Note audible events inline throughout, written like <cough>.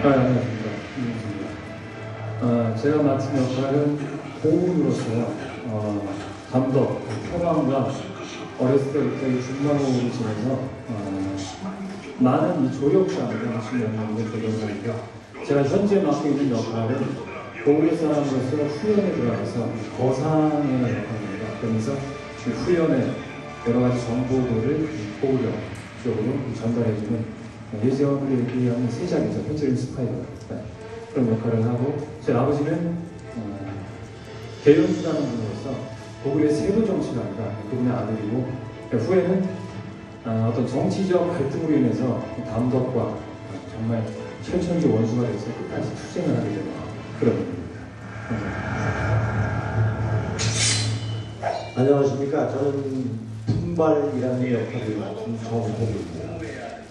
아, 안녕하십니까. 김민수입니다. 아, 제가 맡은 역할은 고문으로서요, 어, 감독, 표방과 어렸을 때부터 이 중마고를 지내서 어, 많은 이 조력자를 하시는 영역을 적용하니까 제가 현재 맡고 있는 역할은 고국의 사람으로서 후연에 들어가서 거상의 역할입니다. 그러면서 그 후연의 여러 가지 정보들을 고우력 쪽으로 전달해주는 예전을 얘기하는 세작이죠. 현재는 스파이더. 네. 그런 역할을 하고 제 아버지는 어, 개연수라는 분으로서 고글의 세부 정치가 아니라 그분의 아들이고 그러니까 후에는 어, 어떤 정치적 갈등으로 인해서 어, 정말 철천지 원수가 돼서 끝까지 투쟁을 하게 되는 그런 분입니다. 안녕하십니까. 저는 품발이라는 역할을 맡은 정홍입니다.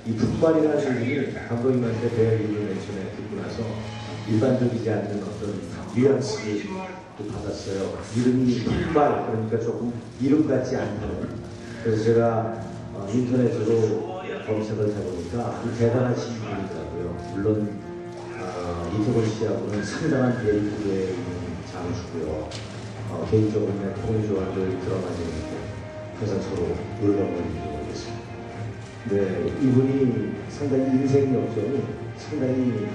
이 품발이라는 이름이 감독님한테 배열 이름을 맨 처음에 듣고 나서 일반적이지 않는 어떤 뉘앙스를 또 받았어요. 이름이 품발, 그러니까 조금 이름 같지 않다는. 그래서 제가 어, 인터넷으로 검색을 해보니까 대단하신 분이더라고요. 물론 어, 이태곤 씨하고는 상당한 대립구도에 있는 장수고요. 어, 개인적으로 내 통일 좋아하는 들어가지는데 항상 서로 모르겠습니다. 네, 이분이 상당히 인생 역전이 상당히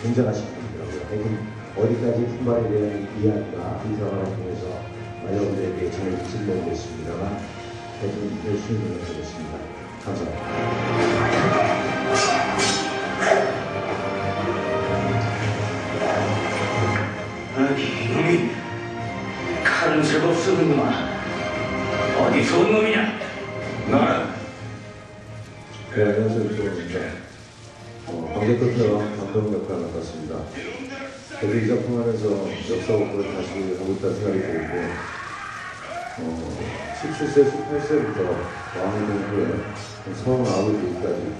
굉장하신 분이더라고요. 하여튼 어디까지 품발에 대한 이야기가 이 드라마를 통해서 여러분들에게 전해질지 모르겠습니다만 하여튼 열심히 노력하겠습니다. 감사합니다. 아, 이놈이 칼은 제법 쓰는구만. 어디서 온 놈이냐? 저도 이 작품 안에서 역사 공부를 다시 하고 있다는 생각이 들고, 어, 17세, 18세부터 왕이 된 후에 서원 아버지까지,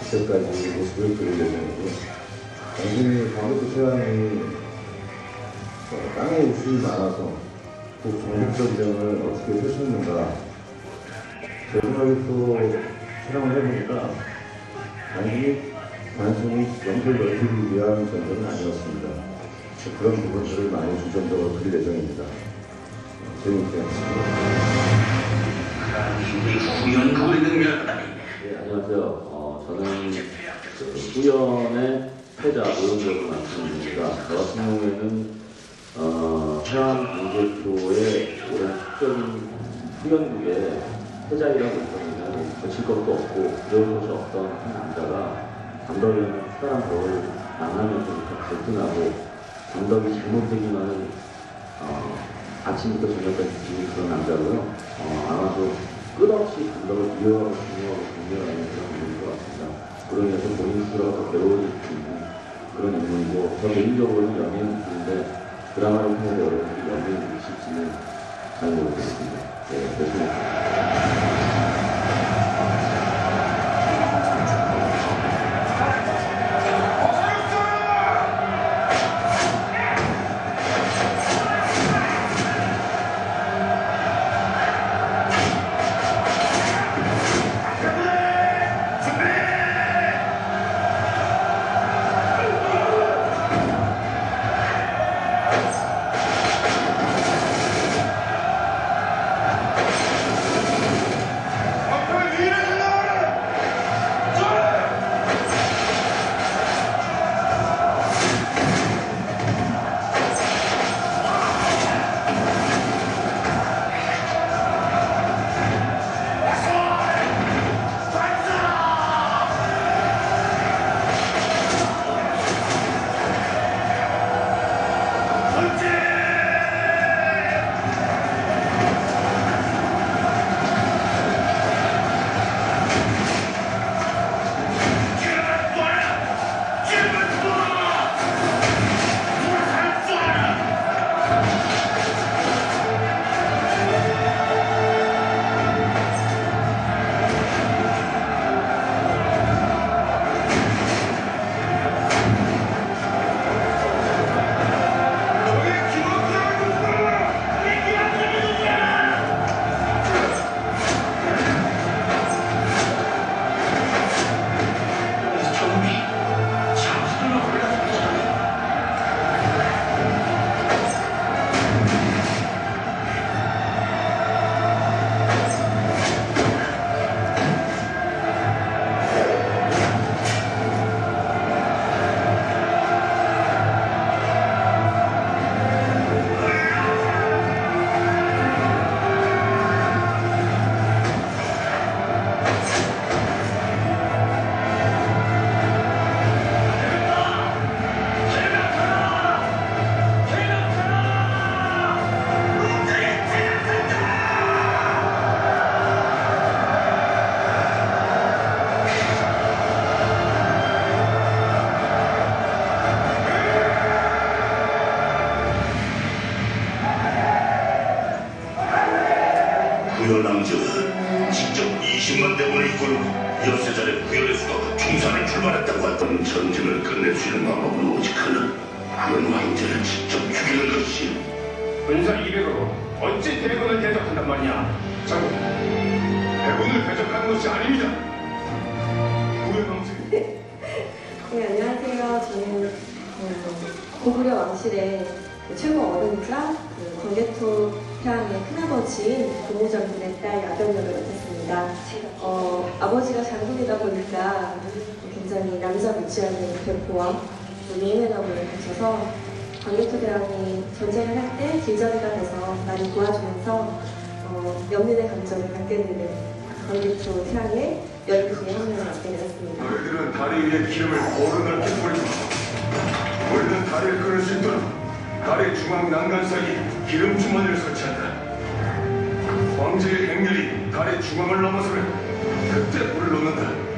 그때까지 모습을 그릴 예정이고, 당신이 방대표 태양이 어, 땅에 웃음이 많아서 그 전국전쟁을 어떻게 펼쳤는가, 제 생각에 또 촬영을 해보니까 단순히 단순히 연결 넓히기 위한 전쟁은 아니었습니다. 그런 부분들을 많이 중점적으로 그릴 예정입니다. 어, 재미있게 하겠습니다. 능멸하다니. 네, 안녕하세요. 어, 저는 그 후연의 패자 오영재를 맡습니다. 저 같은 경우에는 어, 태안 당대표의 오랜 숙적인 후연국의 패자이라고 있었는데 거칠 것도 없고 두려울 것이 없던 한 남자가 감독이라는 특별한 법을 만나면서 갈등하고 감독이 잘못되기만은 어, 아침부터 저녁까지 지는 그런 남자고요. 어, 아마도 끝없이 감독을 이어가고 존경하는 그런 인물인 것 같습니다. 그로 인해서 본인 스스로가 더 배워질 수 있는 그런 인물이고 저 개인적으로는 연예인인데 드라마를 통해서 여러분들이 연예인이 되실지는 잘 모르겠습니다. 네, 하겠습니다. 중산을 출발했다고 했던 전쟁을 끝낼 수 있는 방법은 오직 하나 그런 왕자를 직접 죽이는 것이 군사 200으로 어찌 대군을 대적한단 말이냐? 장군, 대군을 대적하는 것이 아닙니다. 구현왕실 네, 안녕하세요. 저는 어, 고구려 왕실의 그 최고 어른이자 그 광개토 태왕의 큰아버지인 고모장군의 딸 야변역을 맡았습니다. 어, 아버지가 장군이다 보니까 굉장히 남자 무지하는 배포와 또 예매너을 갖춰서 광개토 대왕이 전쟁을 할 때 길전이가 돼서 많이 도와주면서 어, 연민의 감정을 갖게 되는 광개토 태왕의 열두의 혁명을 맡게 되었습니다. 너희들은 다리 위에 기름을 오르넓게 뿌리고 우리는 다리를 끊을 수 있도록 다리 중앙 난간 사이 기름 주머니를 설치한다. 황제의 행렬이 다리 중앙을 넘어서면 그때 불을 놓는다.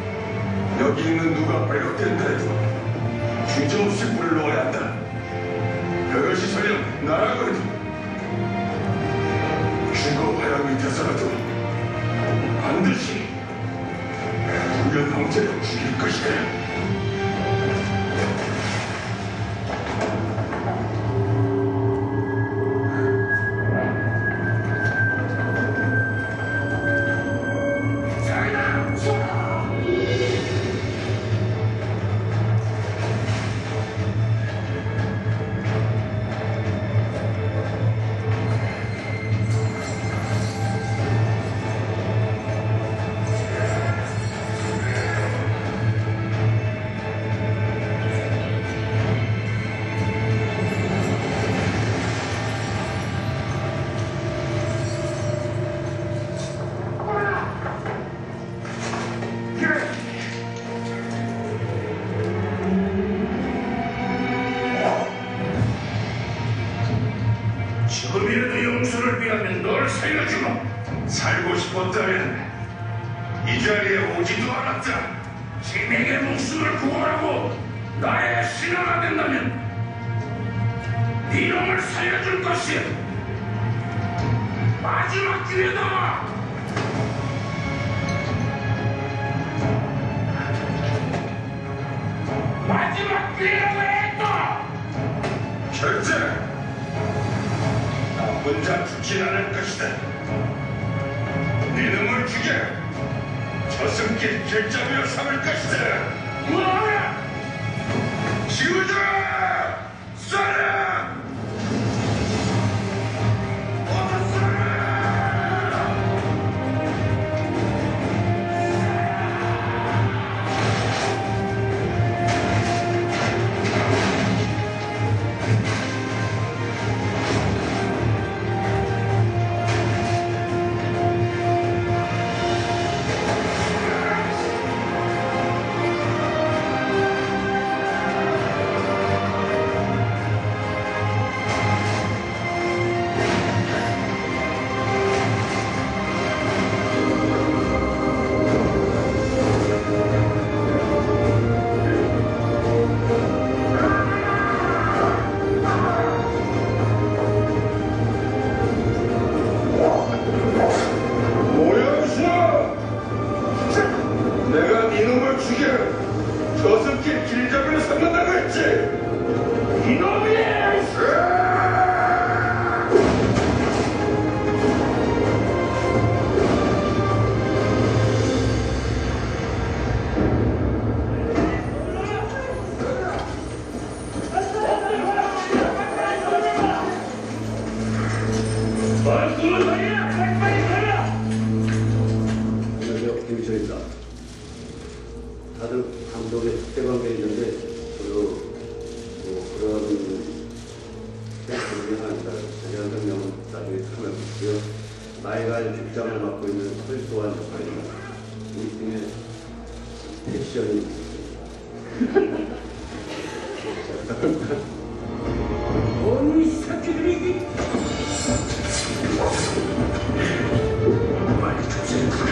여기 있는 누가 발각된다 해도 주저없이 불을 놓아야 한다. 그것이 설령 나라고 해도 죽어 화양 밑에서라도 반드시 우연 황제를 죽일 것이다. 네 놈을 살려줄 것이야 마지막 기회다 마지막 기회라고 했다 절대 나 혼자 죽진 않을 것이다. 네 놈을 죽여 저승길 결정으로 삼을 것이다. 뭐라? 지우자! 놈을 죽여 저승길 길잡이를 삼는다고 했지 이놈이 말씀을 하냐? 빨리 가라! 안녕하세요. 김철입니다. 다들 감독의 특대관계 있는데 저도 뭐 그런 생각이 합니다. 자세한 설명은 나중에 설명드리고요. 나이가 직장을 맡고 있는 설소환 역할입니다. 우리 팀의 패션이 어이 새끼들이 빨리 조심해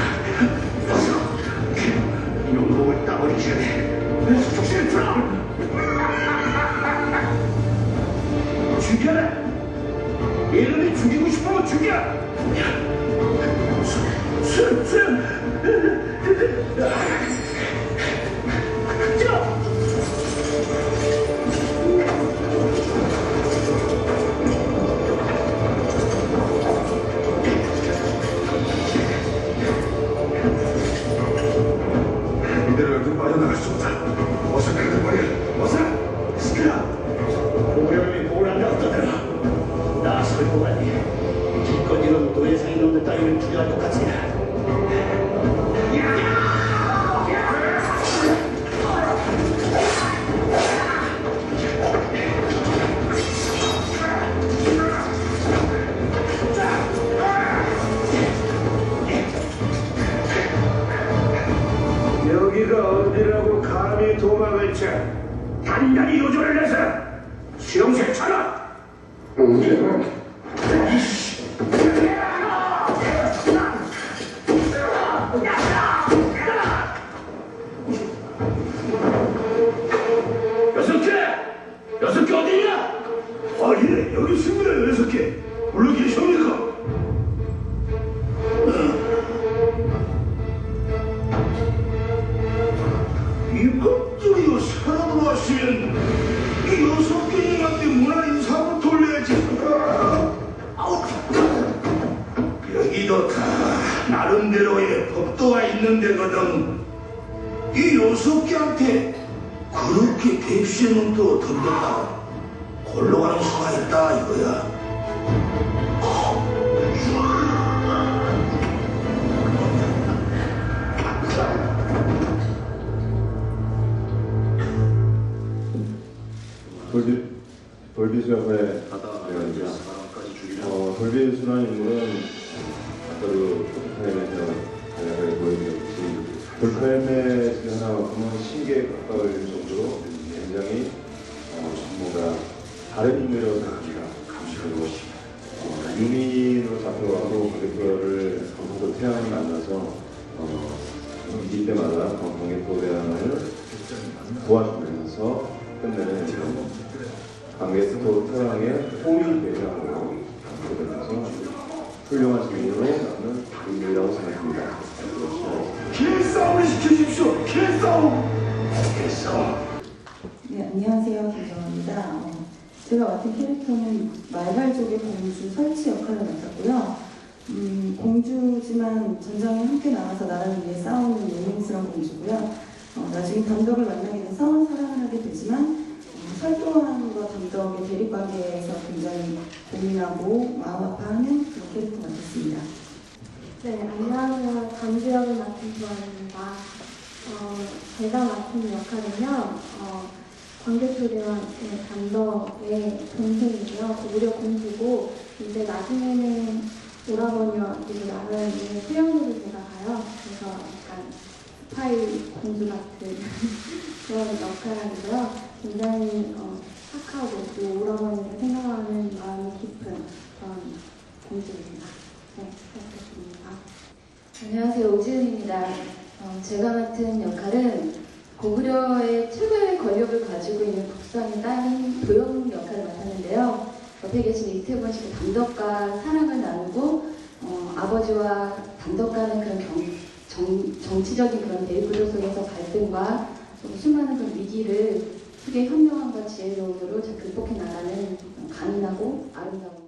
쳐 단단히 요절을 내서 수용색 차라 여섯 개! 여섯 개 어디냐? 아, 예, 여기 있습니다, 여섯 개. 물론 계십니까? 법도가 있는 데거든 이 개한테 그렇게 또 던졌다 골로 가는 수가 있다 이거야 돌비 돌비 수양회 대원이죠. 어, 돌비 순환 인물은 아까도 돌파엠의 하나만큼은 신기에 가까울 정도로 굉장히 어, 뭔가 다른 인물이라고 생각합니다. 그리고 어, 유민으로 잡혀가고 관객들을 강북도 태양을 만나서 어, 이때마다 관객도 대항을 도와주면서 끝내는 이런 강계스토 태양의 호위 대장으로 되면서 훌륭한 주인으로 남는 인물이라고 생각합니다. 시키십시오 길싸움 길싸움 네, 안녕하세요. 김정아입니다. 어, 제가 맡은 캐릭터는 말발족의 공주 설치 역할을 맡았고요. 음, 공주지만 전장에 함께 나가서 나라를 위해 싸우는 용맹스러운 공주고요. 어, 나중에 단독을 만나게 돼서 사랑을 하게 되지만 어, 설도환과 단독의 대립관계에서 굉장히 고민하고 마음 아파하는 그런 캐릭터 맡았습니다. 네, 안녕하세요. 감주역을 맡은 조아입니다. 어, 제가 맡은 역할은요, 어, 광개토대왕의 단덕의 동생이고요. 고구려 공주고, 이제 나중에는 오라버니와 이제 나를 위해 수영으로 제가 가요. 그래서 약간 스파이 공주 같은 <laughs> 그런 역할이고요. 굉장히 어, 착하고 또 오라버니를 생각하는 마음이 깊은 그런 공주입니다. 안녕하세요. 오지은입니다. 어, 제가 맡은 역할은 고구려의 최고의 권력을 가지고 있는 국상의 딸인 도영 역할을 맡았는데요. 옆에 계신 이태원 씨의 단덕과 사랑을 나누고 어, 아버지와 간의 그런 경, 정, 정치적인 그런 대립구조 속에서 갈등과 또 수많은 그런 위기를 크게 현명함과 지혜로움으로 잘 극복해 나가는 강인하고 아름다운